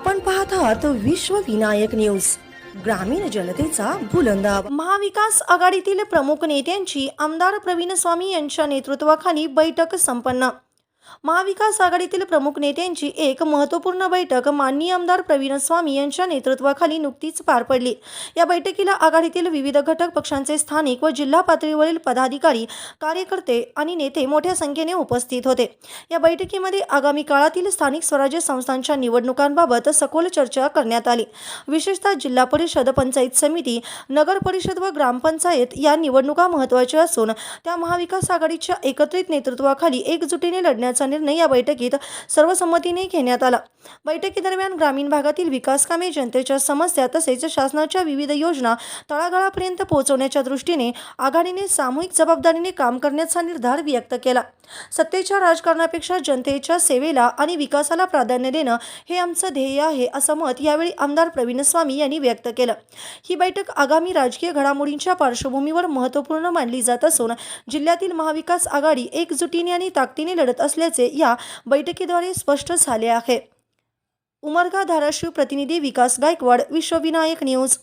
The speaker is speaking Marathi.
आपण पाहत आहात विश्व विनायक न्यूज ग्रामीण जनतेचा बुलंदा महाविकास आघाडीतील प्रमुख नेत्यांची आमदार प्रवीण स्वामी यांच्या नेतृत्वाखाली बैठक संपन्न. महाविकास आघाडीतील प्रमुख नेत्यांची एक महत्त्वपूर्ण बैठक माननीय आमदार प्रवीण स्वामी यांच्या नेतृत्वाखाली नुकतीच पार पडली. या बैठकीला आघाडीतील विविध घटक पक्षांचे स्थानिक व जिल्हा पातळीवरील पदाधिकारी कार्यकर्ते आणि नेते मोठ्या संख्येने उपस्थित होते. या बैठकीमध्ये आगामी काळातील स्थानिक स्वराज्य संस्थांच्या निवडणुकांबाबत सखोल चर्चा करण्यात आली. विशेषतः जिल्हा परिषद पंचायत समिती नगर परिषद व ग्रामपंचायत या निवडणुका महत्त्वाच्या असून त्या महाविकास आघाडीच्या एकत्रित नेतृत्वाखाली एकजुटीने करण्याचा निर्णय या बैठकीत सर्वसंमतीने घेण्यात आला. बैठकीदरम्यान ग्रामीण भागातील विकासकामे जनतेच्या समस्या तसेच शासनाच्या विविध योजना तळागाळापर्यंत पोहोचवण्याच्या दृष्टीने आघाडीने सामूहिक जबाबदारीने काम करण्याचा निर्धार व्यक्त केला. सत्तेच्या राजकारणापेक्षा जनतेच्या सेवेला आणि विकासाला प्राधान्य देणं हे आमचं ध्येय आहे असं मत यावेळी आमदार प्रवीण स्वामी यांनी व्यक्त केलं. ही बैठक आगामी राजकीय घडामोडींच्या पार्श्वभूमीवर महत्त्वपूर्ण मानली जात असून जिल्ह्यातील महाविकास आघाडी एकजुटीने आणि ताकदीने लढत असल्याचे या बैठकीद्वारे स्पष्ट झाले आहे. उमरगा धाराशिव प्रतिनिधी विकास गायकवाड विश्वविनायक न्यूज.